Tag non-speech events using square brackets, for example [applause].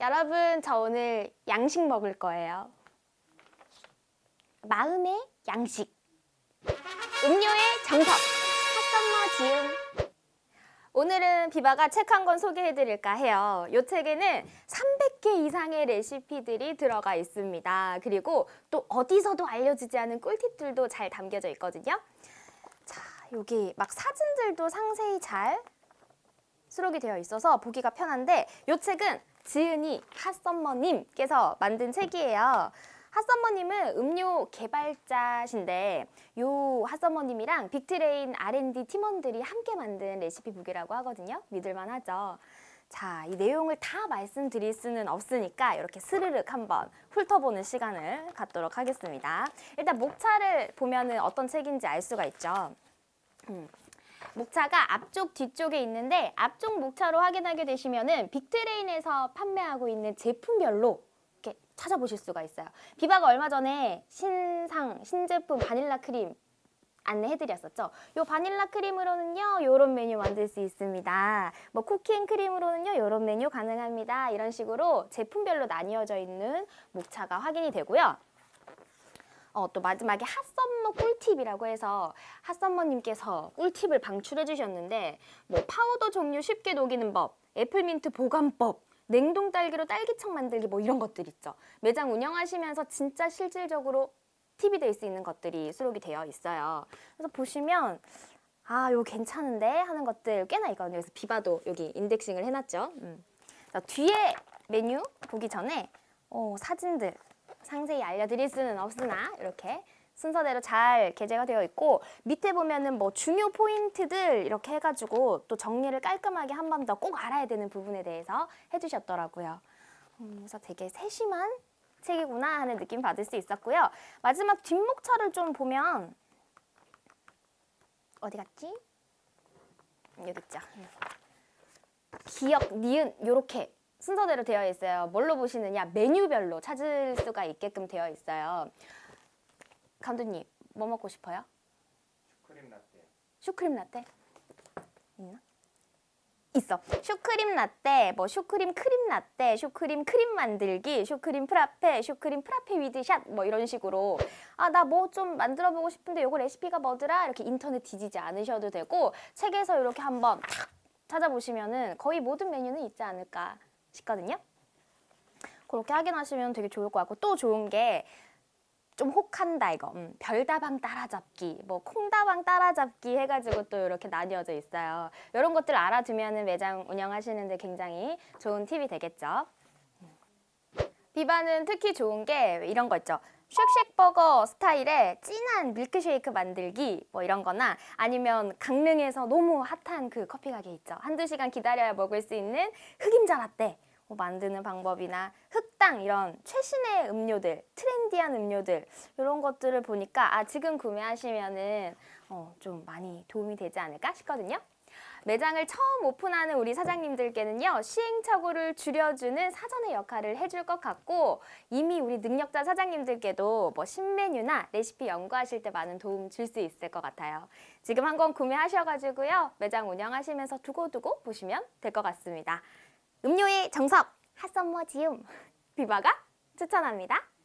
여러분, 저 오늘 양식 먹을 거예요. 마음의 양식. 음료의 정석. 핫썸머 지음. 오늘은 비바가 책 한 권 소개해 드릴까 해요. 이 책에는 300개 이상의 레시피들이 들어가 있습니다. 그리고 또 어디서도 알려지지 않은 꿀팁들도 잘 담겨져 있거든요. 자, 여기 막 사진들도 상세히 잘 수록이 되어 있어서 보기가 편한데 이 책은 지은이 핫썸머님께서 만든 책이에요. 핫썸머님은 음료 개발자신데 요 핫썸머님이랑 빅트레인 R&D 팀원들이 함께 만든 레시피 북이라고 하거든요. 믿을만 하죠. 자, 이 내용을 다 말씀드릴 수는 없으니까 이렇게 스르륵 한번 훑어보는 시간을 갖도록 하겠습니다. 일단 목차를 보면은 어떤 책인지 알 수가 있죠. 음. 목차가 앞쪽 뒤쪽에 있는데 앞쪽 목차로 확인하게 되시면은 빅트레인에서 판매하고 있는 제품별로 이렇게 찾아보실 수가 있어요. 비바가 얼마 전에 신상 신제품 바닐라 크림 안내해드렸었죠. 요 바닐라 크림으로는요, 요런 메뉴 만들 수 있습니다. 뭐 쿠키앤 크림으로는요, 요런 메뉴 가능합니다. 이런 식으로 제품별로 나뉘어져 있는 목차가 확인이 되고요. 어, 또 마지막에 핫썸머 꿀팁이라고 해서 핫썸머님께서 꿀팁을 방출해 주셨는데 뭐 파우더 종류 쉽게 녹이는 법, 애플민트 보관법, 냉동 딸기로 딸기청 만들기 뭐 이런 것들 있죠. 매장 운영하시면서 진짜 실질적으로 팁이 될 수 있는 것들이 수록이 되어 있어요. 그래서 보시면 아, 이거 괜찮은데 하는 것들 꽤나 있거든요. 그래서 비바도 여기 인덱싱을 해놨죠. 음. 자, 뒤에 메뉴 보기 전에 어, 사진들 상세히 알려드릴 수는 없으나 이렇게 순서대로 잘 게재가 되어 있고 밑에 보면은 뭐 중요 포인트들 이렇게 해가지고 또 정리를 깔끔하게 한 번 더 꼭 알아야 되는 부분에 대해서 해주셨더라고요. 음, 그래서 되게 세심한 책이구나 하는 느낌 받을 수 있었고요. 마지막 뒷목차를 좀 보면 어디 갔지? 음, 여기 있죠. 음. 기억, 니은 요렇게 순서대로 되어 있어요. 뭘로 보시느냐? 메뉴별로 찾을 수가 있게끔 되어 있어요. 감독님, 뭐 먹고 싶어요? 크림 라떼. 슈크림 라떼? 있나? 있어. 슈크림 라떼, 뭐 슈크림 크림 라떼, 슈크림 크림 만들기, 슈크림 프라페, 슈크림 프라페 위드샷 뭐 이런 식으로 아 나 뭐 좀 만들어 보고 싶은데 요거 레시피가 뭐더라? 이렇게 인터넷 뒤지지 않으셔도 되고 책에서 이렇게 한번 탁 찾아보시면은 거의 모든 메뉴는 있지 않을까 싶거든요. 그렇게 확인하시면 되게 좋을 것 같고 또 좋은 게 좀 혹한다 이거. 음, 별다방 따라잡기. 뭐 콩다방 따라잡기 해가지고 또 이렇게 나뉘어져 있어요. 이런 것들 알아두면은 매장 운영하시는데 굉장히 좋은 팁이 되겠죠. 음. 비바는 특히 좋은 게 이런 거 있죠 쉑쉑버거 스타일의 진한 밀크쉐이크 만들기 뭐 이런 거나 아니면 강릉에서 너무 핫한 그 커피 가게 있죠 한두 시간 기다려야 먹을 수 있는 흑임자 라떼 뭐 만드는 방법이나 흑당 이런 최신의 음료들, 트렌디한 음료들 이런 것들을 보니까 아 지금 구매하시면은 어, 좀 많이 도움이 되지 않을까 싶거든요. 매장을 처음 오픈하는 우리 사장님들께는요 시행착오를 줄여주는 사전의 역할을 해줄 것 같고 이미 우리 능력자 사장님들께도 뭐 신메뉴나 레시피 연구하실 때 많은 도움 줄 수 있을 것 같아요. 지금 한 권 구매하셔가지고요 매장 운영하시면서 두고두고 보시면 될 것 같습니다. 음료의 정석 핫썸머 지움 [laughs] 비바가 추천합니다.